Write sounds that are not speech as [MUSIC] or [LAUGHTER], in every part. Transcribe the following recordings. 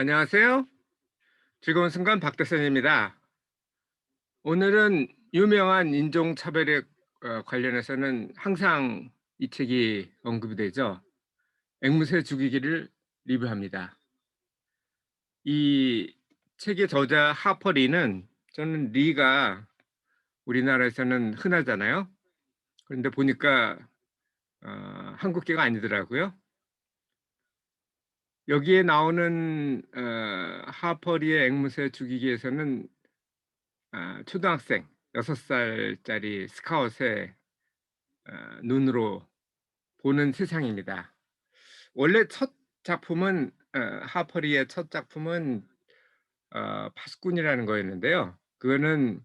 안녕하세요. 즐거운 순간 박대선입니다. 오늘은 유명한 인종차별에 어, 관련해서는 항상 이 책이 언급이 되죠. 앵무새 죽이기를 리뷰합니다. 이 책의 저자 하퍼 리는 저는 리가 우리나라에서는 흔하잖아요. 그런데 보니까 어, 한국계가 아니더라고요. 여기에 나오는 어, 하퍼리의 앵무새 죽이기에서는 아, 초등학생 6살짜리 스카웃의 어, 눈으로 보는 세상입니다. 원래 첫 작품은 어, 하퍼리의 첫 작품은 어, 파수꾼이라는 거였는데요. 그거는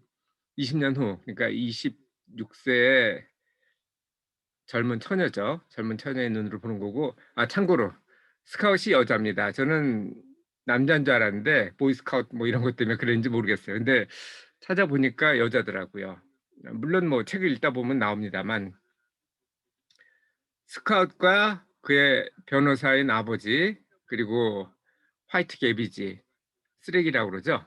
20년 후, 그러니까 26세의 젊은 처녀죠. 젊은 처녀의 눈으로 보는 거고, 아 참고로 스카웃이 여자입니다. 저는 남자인 줄 알았는데 보이스카웃 뭐 이런 것 때문에 그랬는지 모르겠어요. 근데 찾아보니까 여자더라고요. 물론 뭐 책을 읽다 보면 나옵니다만 스카웃과 그의 변호사인 아버지 그리고 화이트 개비지 쓰레기라고 그러죠.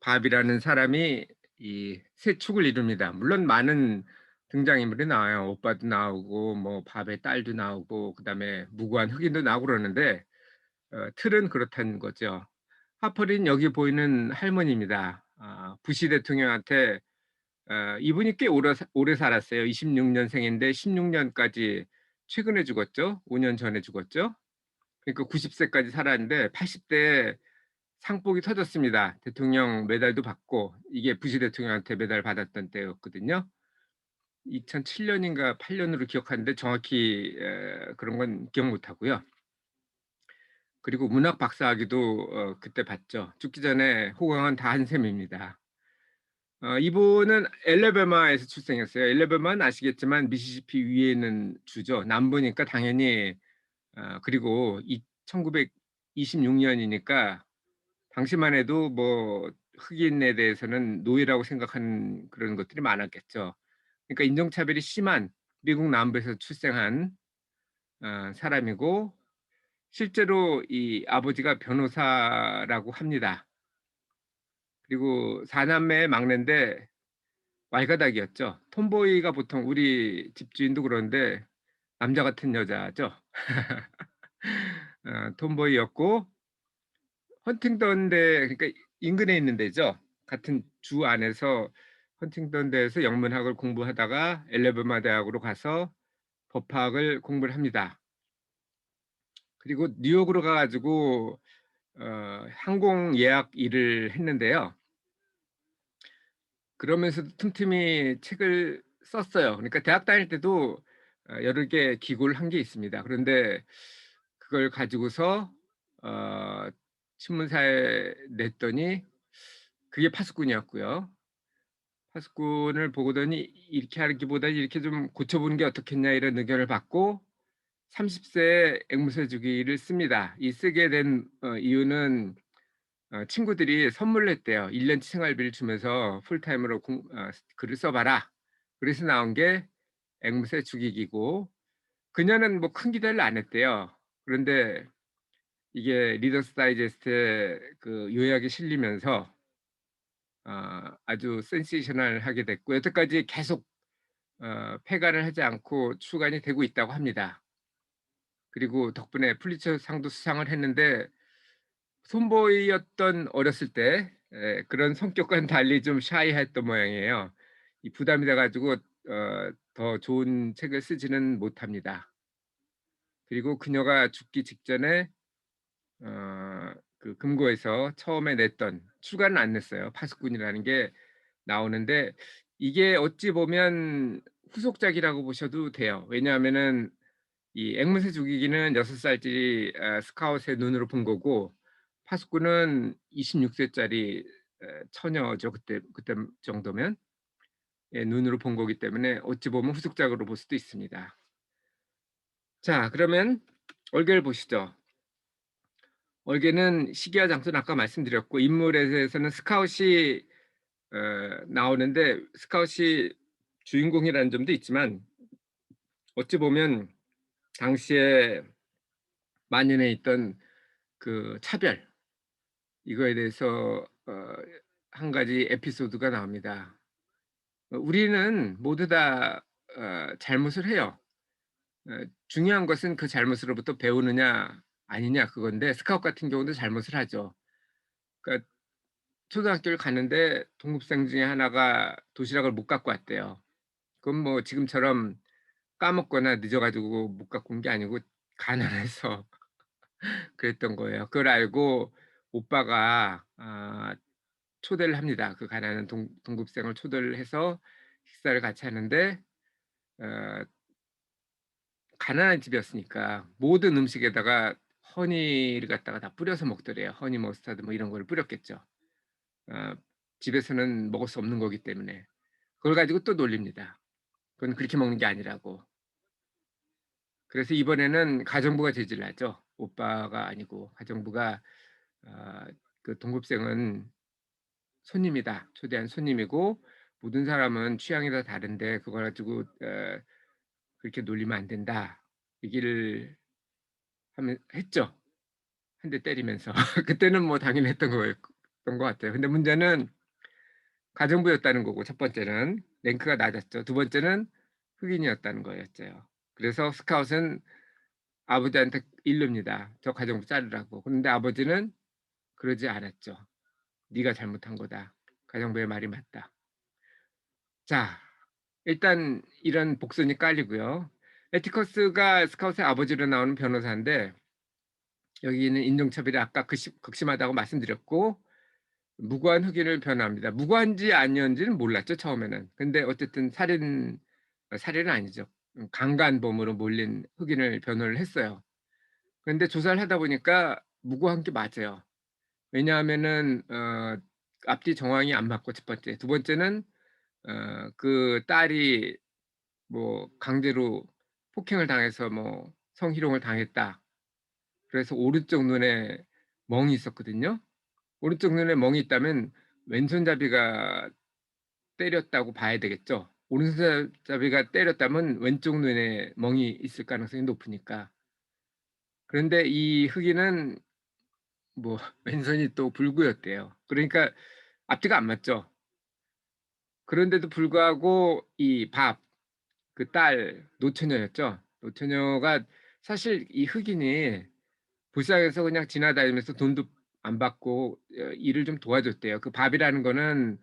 밥이라는 사람이 이 세 축을 이룹니다. 물론 많은 등장인물이 나와요. 오빠도 나오고 뭐 밥의 딸도 나오고 그다음에 무고한 흑인도 나오고 그러는데 어, 틀은 그렇다는 거죠. 하퍼린 여기 보이는 할머니입니다. 아, 부시 대통령한테 어, 이분이 꽤 오래, 오래 살았어요. 26년생인데 16년까지 최근에 죽었죠. 5년 전에 죽었죠. 그러니까 90세까지 살았는데 80대 상복이 터졌습니다. 대통령 메달도 받고 이게 부시 대통령한테 메달 받았던 때였거든요. 2007년인가 8년으로 기억하는데 정확히 에, 그런 건 기억 못 하고요. 그리고 문학 박사학위도 어, 그때 받죠. 죽기 전에 호강은 다 한 셈입니다. 어, 이분은 엘레베마에서 출생했어요. 엘레베마는 아시겠지만 미시시피 위에 있는 주죠. 남부니까 당연히 어, 그리고 이, 1926년이니까 당시만 해도 뭐 흑인에 대해서는 노예라고 생각하는 그런 것들이 많았겠죠. 그러니까 인종차별이 심한 미국 남부에서 출생한 어, 사람이고 실제로 이 아버지가 변호사라고 합니다. 그리고 사남매의 막내인데 왈가닥이었죠. 톰보이가 보통 우리 집주인도 그런데 남자 같은 여자죠. [LAUGHS] 어, 톰보이였고 헌팅던대 그러니까 인근에 있는 데죠. 같은 주 안에서 헌팅던대에서 영문학을 공부하다가 엘레베마 대학으로 가서 법학을 공부를 합니다. 그리고 뉴욕으로 가가지고 어, 항공 예약 일을 했는데요. 그러면서도 틈틈이 책을 썼어요. 그러니까 대학 다닐 때도 어, 여러 개 기고를 한 게 있습니다. 그런데 그걸 가지고서 어, 신문사에 냈더니 그게 파수꾼이었고요. 파수꾼을 보고더니 이렇게 하기보다 이렇게 좀 고쳐보는 게 어떻겠냐 이런 의견을 받고 30세에 앵무새 주기를 씁니다. 이 쓰게 된 어, 이유는 어, 친구들이 선물을 했대요. 1년치 생활비를 주면서 풀타임으로 공, 어, 글을 써봐라. 그래서 나온 게 앵무새 죽이기고 그녀는 뭐 큰 기대를 안 했대요. 그런데 이게 리더스 다이제스트에 그 요약이 실리면서 어, 아주 센세이셔널하게 됐고 여태까지 계속 어, 폐간을 하지 않고 출간이 되고 있다고 합니다. 그리고 덕분에 플리처 상도 수상을 했는데 손보이였던 어렸을 때 에, 그런 성격과는 달리 좀 샤이했던 모양이에요. 이 부담이 돼가지고 어, 더 좋은 책을 쓰지는 못합니다. 그리고 그녀가 죽기 직전에 어, 그 금고에서 처음에 냈던 출간은 안 냈어요. 파수꾼이라는 게 나오는데 이게 어찌 보면 후속작이라고 보셔도 돼요. 왜냐하면은 이 앵무새 죽이기는 6살짜리 아, 스카웃의 눈으로 본 거고 파수꾼은 26세짜리 처녀죠. 그때 그때 정도면 예, 눈으로 본 거기 때문에 어찌 보면 후속작으로 볼 수도 있습니다. 자, 그러면 얼개를 보시죠. 얼개는 시기와 장소는 아까 말씀드렸고 인물에 대해서는 스카웃이 어, 나오는데 스카웃이 주인공이라는 점도 있지만 어찌 보면 당시에 만연해 있던 그 차별 이거에 대해서 어 한 가지 에피소드가 나옵니다. 어 우리는 모두 다 어 잘못을 해요. 어 중요한 것은 그 잘못으로부터 배우느냐 아니냐 그건데 스카웃 같은 경우도 잘못을 하죠. 그러니까 초등학교를 가는데 동급생 중에 하나가 도시락을 못 갖고 왔대요. 그건 뭐 지금처럼 까먹거나 늦어 가지고 못 갖고 온 게 아니고 가난해서 [LAUGHS] 그랬던 거예요. 그걸 알고 오빠가 아 초대를 합니다. 그 가난한 동 동급생을 초대를 해서 식사를 같이 하는데 어 가난한 집이었으니까 모든 음식에다가 허니를 갖다가 다 뿌려서 먹더래요. 허니 머스타드 뭐 이런 거를 뿌렸겠죠. 어 집에서는 먹을 수 없는 거기 때문에. 그걸 가지고 또 놀립니다. 그건 그렇게 먹는 게 아니라고. 그래서 이번에는 가정부가 제지를 하죠. 오빠가 아니고 가정부가 아그 "동급생은 손님이다. 초대한 손님이고 모든 사람은 취향이 다 다른데 그걸 가지고 어 그렇게 놀리면 안 된다." 얘기를 하면 했죠. 한 대 때리면서. [LAUGHS] 그때는 뭐 당연히 했던 거였 던 것 같아요. 근데 문제는 가정부였다는 거고 첫 번째는 랭크가 낮았죠. 두 번째는 흑인이었다는 거였어요. 그래서 스카웃은 아버지한테 이릅니다. 저 가정부 자르라고. 그런데 아버지는 그러지 않았죠. "네가 잘못한 거다. 가정부의 말이 맞다." 자 일단 이런 복선이 깔리고요. 애티커스가 스카웃의 아버지로 나오는 변호사인데 여기는 인종차별이 아까 극심 극심하다고 말씀드렸고 무고한 흑인을 변호합니다. 무고한지 아니었는지는 몰랐죠 처음에는. 근데 어쨌든 살인 어 살인은 아니죠. 음 강간범으로 몰린 흑인을 변호를 했어요. 그런데 조사를 하다 보니까 무고한 게 맞아요. 왜냐하면은 어 앞뒤 정황이 안 맞고 첫 번째. 두 번째는 어 그 딸이 뭐 강제로 폭행을 당해서 뭐 성희롱을 당했다. 그래서 오른쪽 눈에 멍이 있었거든요. 오른쪽 눈에 멍이 있다면 왼손잡이가 때렸다고 봐야 되겠죠. 오른손잡이가 때렸다면 왼쪽 눈에 멍이 있을 가능성이 높으니까. 그런데 이 흑인은 뭐 [LAUGHS] 왼손이 또 불구였대요. 그러니까 앞뒤가 안 맞죠. 그런데도 불구하고 이 밥 그 딸 노처녀였죠. 노처녀가 사실 이 흑인이 불쌍해서 그냥 지나다니면서 돈도 안 받고 어 일을 좀 도와줬대요. 그 밥이라는 거는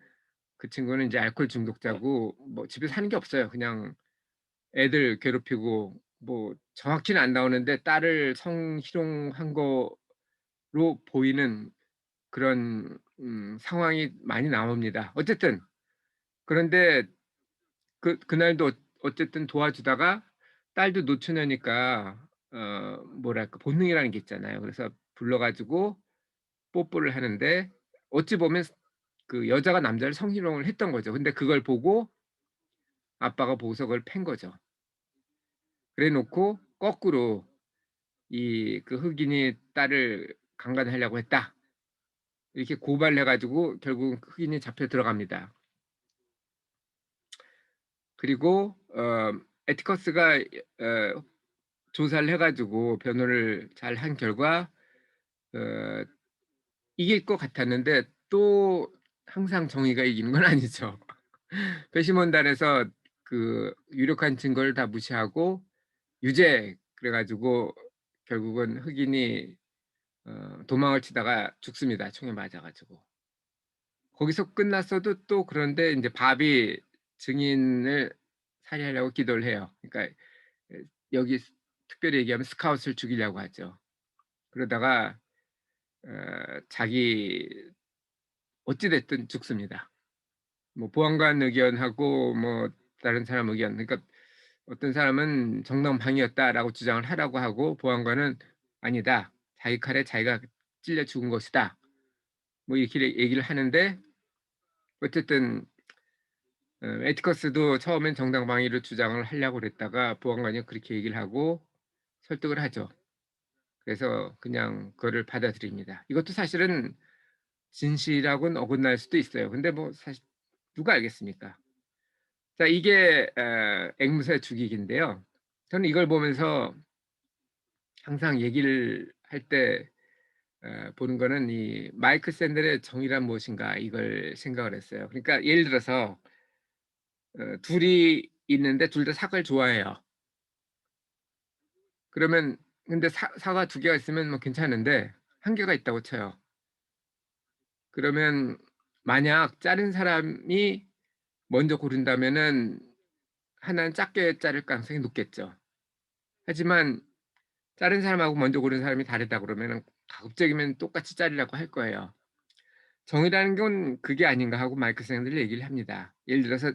그 친구는 인제 알코올 중독자고 뭐 집에 사는 게 없어요. 그냥 애들 괴롭히고 뭐 정확히는 안 나오는데 딸을 성희롱한 거로 보이는 그런 음 상황이 많이 나옵니다. 어쨌든 그런데 그 그날도 어쨌든 도와주다가 딸도 노처녀니까 어 뭐랄까 본능이라는 게 있잖아요. 그래서 불러 가지고 뽀뽀를 하는데 어찌 보면 그 여자가 남자를 성희롱을 했던 거죠. 근데 그걸 보고 아빠가 그걸 팬 거죠. 그래 놓고 거꾸로 이 그 "흑인이 딸을 강간하려고 했다." 이렇게 고발을 해 가지고 결국 흑인이 잡혀 들어갑니다. 그리고 어 애티커스가 어 조사를 해 가지고 변호를 잘 한 결과 어 이길 것 같았는데 또 항상 정의가 이기는 건 [LAUGHS] 아니죠. 배심원단에서 그 유력한 증거를 다 무시하고 유죄 그래 가지고 결국은 흑인이 어 도망을 치다가 죽습니다, 총에 맞아 가지고. 거기서 끝났어도 또 그런데 인제 밥이 증인을 살해하려고 기도를 해요. 그러니까 에 여기 스 특별히 얘기하면 스카웃을 죽이려고 하죠. 그러다가 어 자기 어찌 됐든 죽습니다. 뭐 보안관 의견하고 뭐 다른 사람 의견 그러니까 어떤 사람은 "정당방위였다."라고 주장을 하라고 하고 보안관은 "아니다. 자기 칼에 자기가 찔려 죽은 것이다." 뭐 이렇게 얘기를 하는데 어쨌든 어 애티커스도 처음엔 정당 방위를 주장을 하려고 그랬다가 보안관이 그렇게 얘기를 하고 설득을 하죠. 그래서 그냥 그거를 받아들입니다. 이것도 사실은 진실하고는 어긋날 수도 있어요. 근데 뭐 사실 누가 알겠습니까? 자 이게 어 앵무새 죽이기인데요. 저는 이걸 보면서 항상 얘기를 할때 어 보는 거는 이 마이클 샌델의 정의란 무엇인가 이걸 생각을 했어요. 그러니까 예를 들어서 어 둘이 있는데 둘 다 사과를 좋아해요. 그러면 근데 사 사과 두 개가 있으면 뭐 괜찮은데 한 개가 있다고 쳐요. 그러면 만약 자른 사람이 먼저 고른다면은 하나는 작게 자를 가능성이 높겠죠. 하지만 자른 사람하고 먼저 고른 사람이 다르다 그러면은 가급적이면 똑같이 자르려고 할 거예요. 정의라는 건 그게 아닌가 하고 마이클 샌델이 얘기를 합니다. 예를 들어서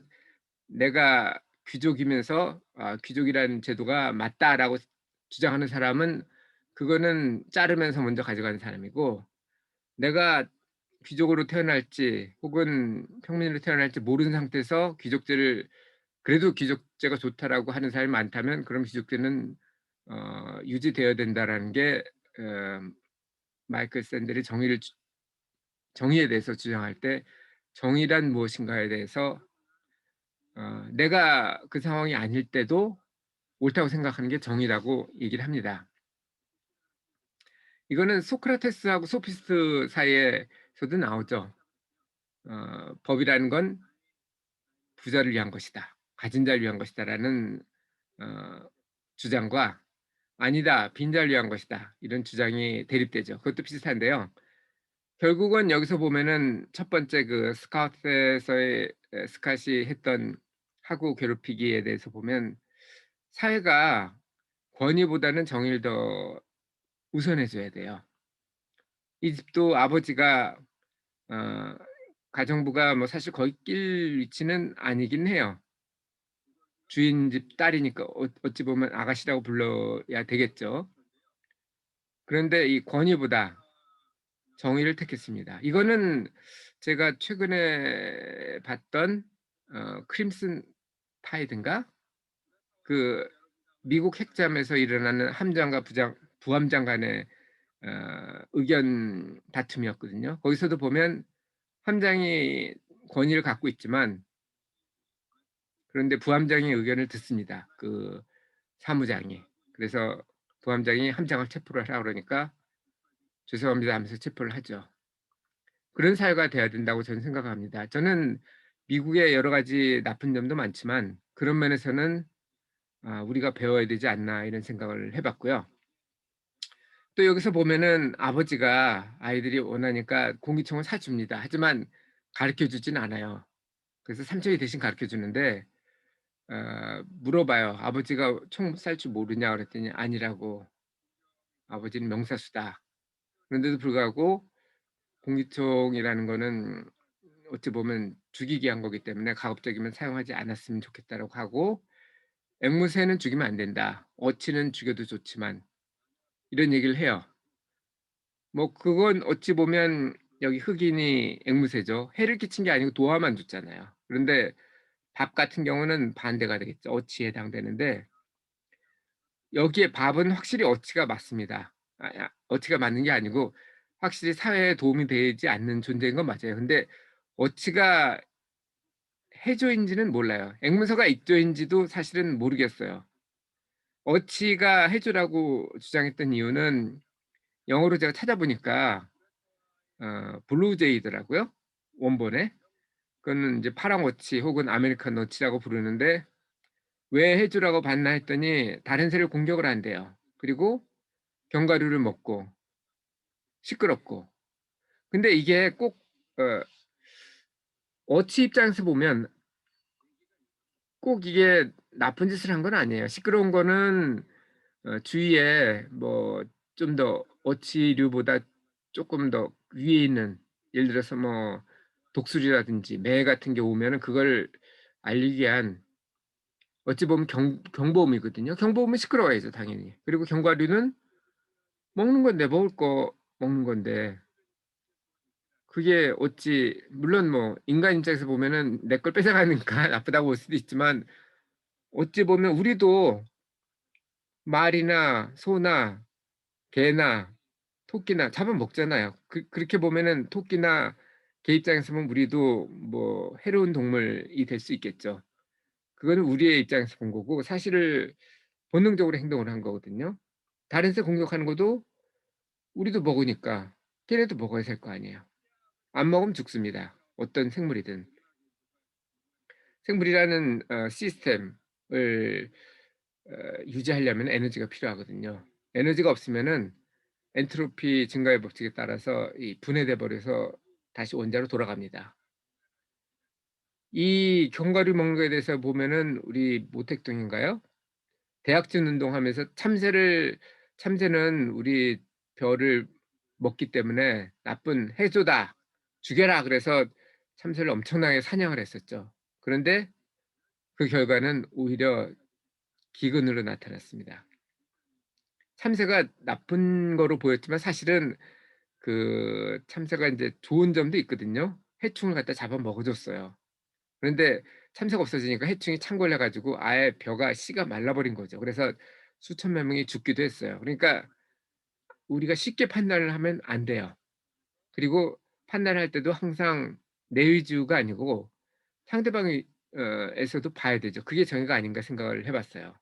내가 귀족이면서 아 '귀족이라는 제도가 맞다.'라고 주장하는 사람은 그거는 자르면서 먼저 가져가는 사람이고 내가 귀족으로 태어날지 혹은 평민으로 태어날지 모르는 상태에서 귀족제를 그래도 '귀족제가 좋다.'라고 하는 사람이 많다면 그럼 '귀족제는 어 유지되어야 된다.'라는 게 어 마이클 샌델이 정의를 주 정의에 대해서 주장할 때 정의란 무엇인가에 대해서 어 내가 그 상황이 아닐 때도 옳다고 생각하는 게 정의라고 얘기를 합니다. 이거는 소크라테스하고 소피스트 사이에서도 나오죠. 어 "법이라는 건 부자를 위한 것이다. 가진 자를 위한 것이다."라는 어 주장과 "아니다. 빈자를 위한 것이다." 이런 주장이 대립되죠. 그것도 비슷한데요. 결국은 여기서 보면은 첫 번째 그 스카웃에서의 에 스캇이 했던 학우 괴롭히기에 대해서 보면 사회가 권위보다는 정의를 더 우선해 줘야 돼요. 이 집도 아버지가 어 가정부가 뭐 사실 거의 낄 위치는 아니긴 해요. 주인 집 딸이니까 어 어찌 보면 아가씨라고 불러야 되겠죠. 그런데 이 권위보다 정의를 택했습니다. 이거는 제가 최근에 봤던 어 크림슨 타이드인가? 그 미국 핵잠에서 일어나는 함장과 부장 부함장 간의 어 의견 다툼이었거든요. 거기서도 보면 함장이 권위를 갖고 있지만 그런데 부함장의 의견을 듣습니다, 그 사무장이. 그래서 부함장이 함장을 체포를 하라 그러니까 "죄송합니다." 하면서 체포를 하죠. 그런 사회가 돼야 된다고 저는 생각합니다. 저는 미국의 여러 가지 나쁜 점도 많지만 그런 면에서는 '아 우리가 배워야 되지 않나.' 이런 생각을 해 봤고요. 또 여기서 보면은 아버지가 아이들이 원하니까 공기총을 사 줍니다. 하지만 가르쳐 주진 않아요. 그래서 삼촌이 대신 가르쳐 주는데 어 물어봐요. "아버지가 총 쌀 줄 모르냐?" 그랬더니 "아니라고. 아버지는 명사수다." 그런데도 불구하고 " 공기총이라는 거는 어찌 보면 죽이기 위한 거기 때문에 가급적이면 사용하지 않았으면 좋겠다."라고 하고 "앵무새는 죽이면 안 된다. 어치는 죽여도 좋지만." 이런 얘기를 해요. 뭐 그건 어찌 보면 여기 흑인이 앵무새죠. 해를 끼친 게 아니고 도와만 줬잖아요. 그런데 밥 같은 경우는 반대가 되겠죠. 어치에 해당되는데 여기에 밥은 확실히 어치가 맞습니다. 아야 어치가 맞는 게 아니고 확실히 사회에 도움이 되지 않는 존재인 건 맞아요. 근데 어치가 해조인지는 몰라요. 앵무새가 익조인지도 사실은 모르겠어요. 어치가 해조라고 주장했던 이유는 영어로 제가 찾아보니까 어 블루제이더라고요, 원본에. 그거는 인제 파랑 어치 혹은 아메리칸 어치라고 부르는데 왜 해조라고 봤나 했더니 다른 새를 공격을 한대요. 그리고 견과류를 먹고 시끄럽고. 근데 이게 꼭어 어치 입장에서 보면 꼭 이게 나쁜 짓을 한 건 아니에요. 시끄러운 거는 어 주위에 뭐 좀 더 어치류보다 쪼끔 더 위에 있는 예를 들어서 뭐 독수리라든지 매 같은 게 오면은 그걸 알리기 위한 어찌 보면 경 경보음이거든요. 경보음은 시끄러워야죠 당연히. 그리고 견과류는 먹는 건데 먹을 거 먹는 건데 그게 어찌 물론 뭐 인간 입장에서 보면은 내 걸 뺏어가니까 [LAUGHS] 나쁘다고 볼 수도 있지만 어찌 보면 우리도 말이나 소나 개나 토끼나 잡아 먹잖아요. 그 그렇게 보면은 토끼나 개 입장에서 보면 우리도 뭐 해로운 동물이 될 수 있겠죠. 그거는 우리의 입장에서 본 거고 사실을 본능적으로 행동을 한 거거든요. 다른 새 공격하는 것도 우리도 먹으니까 걔네도 먹어야 될 거 아니에요. 안 먹으면 죽습니다, 어떤 생물이든. 생물이라는 어 시스템을 어 유지하려면 에너지가 필요하거든요. 에너지가 없으면은 엔트로피 증가의 법칙에 따라서 이 분해돼 버려서 다시 원자로 돌아갑니다. 이 견과류 먹는 거에 대해서 보면은 우리 모택동인가요? 대약진 운동하면서 참새를 "참새는 우리 벼를 먹기 때문에 나쁜 해조다. 죽여라." 그래서 참새를 엄청나게 사냥을 했었죠. 그런데 그 결과는 오히려 기근으로 나타났습니다. 참새가 나쁜 거로 보였지만 사실은 그 참새가 인제 좋은 점도 있거든요. 해충을 갖다 잡아 먹어 줬어요. 그런데 참새가 없어지니까 해충이 창궐해 가지고 아예 벼가 씨가 말라 버린 거죠. 그래서 수천만 명이 죽기도 했어요. 그러니까 우리가 쉽게 판단을 하면 안 돼요. 그리고 판단할 때도 항상 내 위주가 아니고 상대방이 어 에서도 봐야 되죠. 그게 정의가 아닌가 생각을 해 봤어요.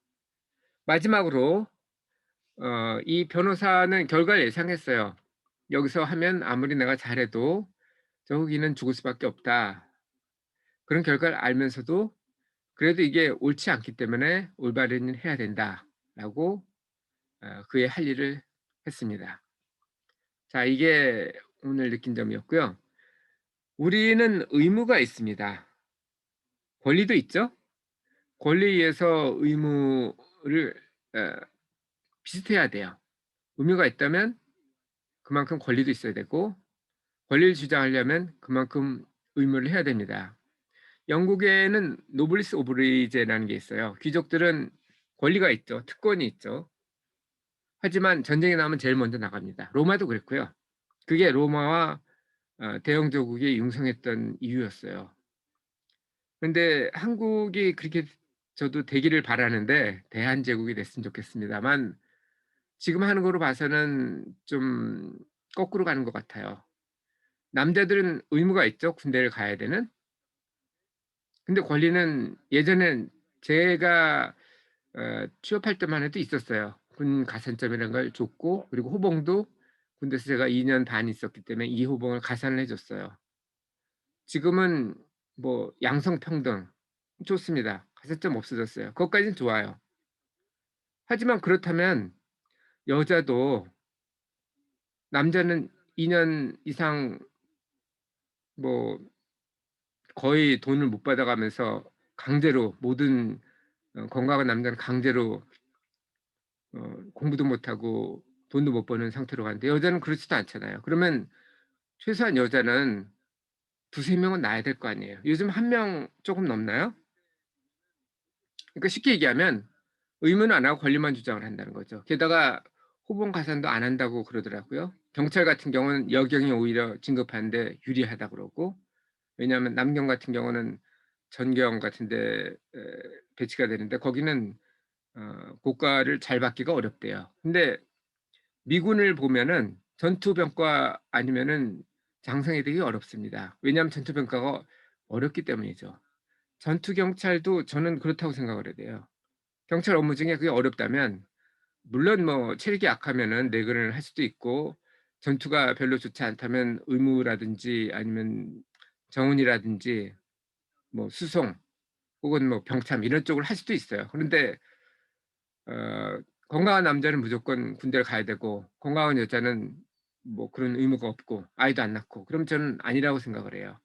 마지막으로 어 이 변호사는 결과를 예상했어요. '여기서 하면 아무리 내가 잘해도 저 흑인은 죽을 수밖에 없다.' 그런 결과를 알면서도 그래도 이게 옳지 않기 때문에 '올바른 일 해야 된다.'라고 어 그의 할 일을 했습니다. 자 이게 오늘 느낀 점이었고요. 우리는 의무가 있습니다. 권리도 있죠. 권리에 의해서 의무를 어 비슷해야 돼요. 의무가 있다면 그만큼 권리도 있어야 되고 권리를 주장하려면 그만큼 의무를 해야 됩니다. 영국에는 노블리스 오브리제라는 게 있어요. 귀족들은 권리가 있죠. 특권이 있죠. 하지만 전쟁이 나면 제일 먼저 나갑니다. 로마도 그랬고요. 그게 로마와 어 대영 조국이 융성했던 이유였어요. 근데 한국이 그렇게 저도 되기를 바라는데 대한제국이 됐으면 좋겠습니다만 지금 하는 거로 봐서는 좀 거꾸로 가는 것 같아요. 남자들은 의무가 있죠, 군대를 가야 되는. 근데 권리는 예전엔 제가 어 취업할 때만 해도 있었어요. 군 가산점이라는 걸 줬고 그리고 호봉도 군대에서 제가 2년 반 있었기 때문에 이 호봉을 가산을 해 줬어요. 지금은 뭐 양성평등 좋습니다. 가산점 없어졌어요. 그것까지는 좋아요. 하지만 그렇다면 여자도 남자는 2년 이상 뭐 거의 돈을 못 받아 가면서 강제로 모든 어 건강한 남자는 강제로 어 공부도 못 하고 돈도 못 버는 상태로 가는데 여자는 그렇지도 않잖아요. 그러면 최소한 여자는 두세 명은 낳아야 될 거 아니에요. 요즘 한명 쪼금 넘나요? 그러니까 쉽게 얘기하면 의무는 안 하고 권리만 주장을 한다는 거죠. 게다가 호봉 가산도 안 한다고 그러더라고요. 경찰 같은 경우는 여경이 오히려 진급하는 데 유리하다 그러고 왜냐하면 남경 같은 경우는 전경 같은 데에 배치가 되는데 거기는 어 고과를 잘 받기가 어렵대요. 근데 미군을 보면은 전투병과 아니면은 장성이 되기 어렵습니다. 왜냐하면 전투병과가 어렵기 때문이죠. 전투경찰도 저는 그렇다고 생각을 해야 돼요. 경찰 업무 중에 그게 어렵다면 물론 뭐 체력이 약하면은 내근을 할 수도 있고 전투가 별로 좋지 않다면 의무라든지 아니면 정훈이라든지 뭐 수송 혹은 뭐 병참 이런 쪽을 할 수도 있어요. 그런데 어 건강한 남자는 무조건 군대를 가야 되고 건강한 여자는 뭐 그런 의무가 없고 아이도 안 낳고 그럼 저는 아니라고 생각을 해요.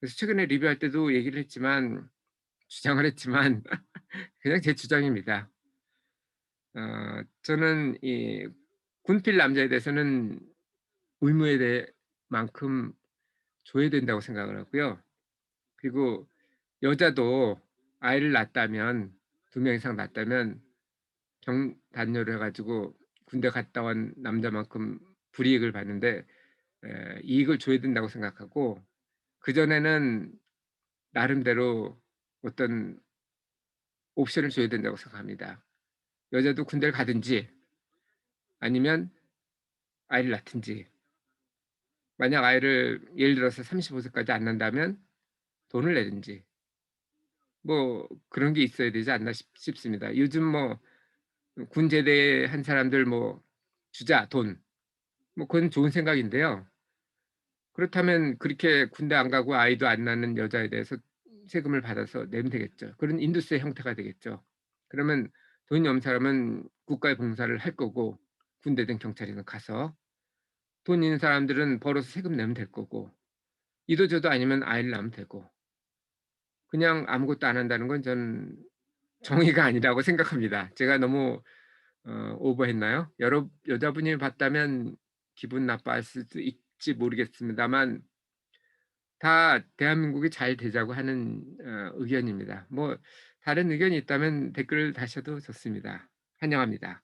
그래서 최근에 리뷰할 때도 얘기를 했지만 주장을 했지만 [LAUGHS] 그냥 제 주장입니다. 어 저는 이 군필 남자에 대해서는 의무에 대해 만큼 줘야 된다고 생각을 하고요. 그리고 여자도 아이를 낳았다면 2명 이상 낳았다면 경 단녀를 해 가지고 군대 갔다 온 남자만큼 불이익을 받는데 에 이익을 줘야 된다고 생각하고 그 전에는 나름대로 어떤 옵션을 줘야 된다고 생각합니다. 여자도 군대를 가든지 아니면 아이를 낳든지 만약 아이를 예를 들어서 35 세까지 안 낳는다면 돈을 내든지 뭐 그런 게 있어야 되지 않나 싶 싶습니다. 요즘 뭐 군 제대 한 사람들 뭐 "주자 돈." 뭐 그건 좋은 생각인데요. 그렇다면 그렇게 군대 안 가고 아이도 안 낳는 여자에 대해서 세금을 받아서 내면 되겠죠. 그런 인도세 형태가 되겠죠. 그러면 돈이 없는 사람은 국가에 봉사를 할 거고 군대든 경찰이든 가서 돈 있는 사람들은 벌어서 세금 내면 될 거고 이도 저도 아니면 아이를 낳으면 되고 그냥 아무것도 안 한다는 건 저는 정의가 아니라고 생각합니다. 제가 너무 어 오버했나요? 여러 여자분이 봤다면 기분 나빠할 수도 있지 모르겠습니다만 다 대한민국이 잘 되자고 하는 어 의견입니다. 뭐 다른 의견이 있다면 댓글 다셔도 좋습니다. 환영합니다.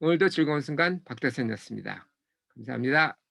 오늘도 즐거운 순간 박대선이었습니다. 감사합니다.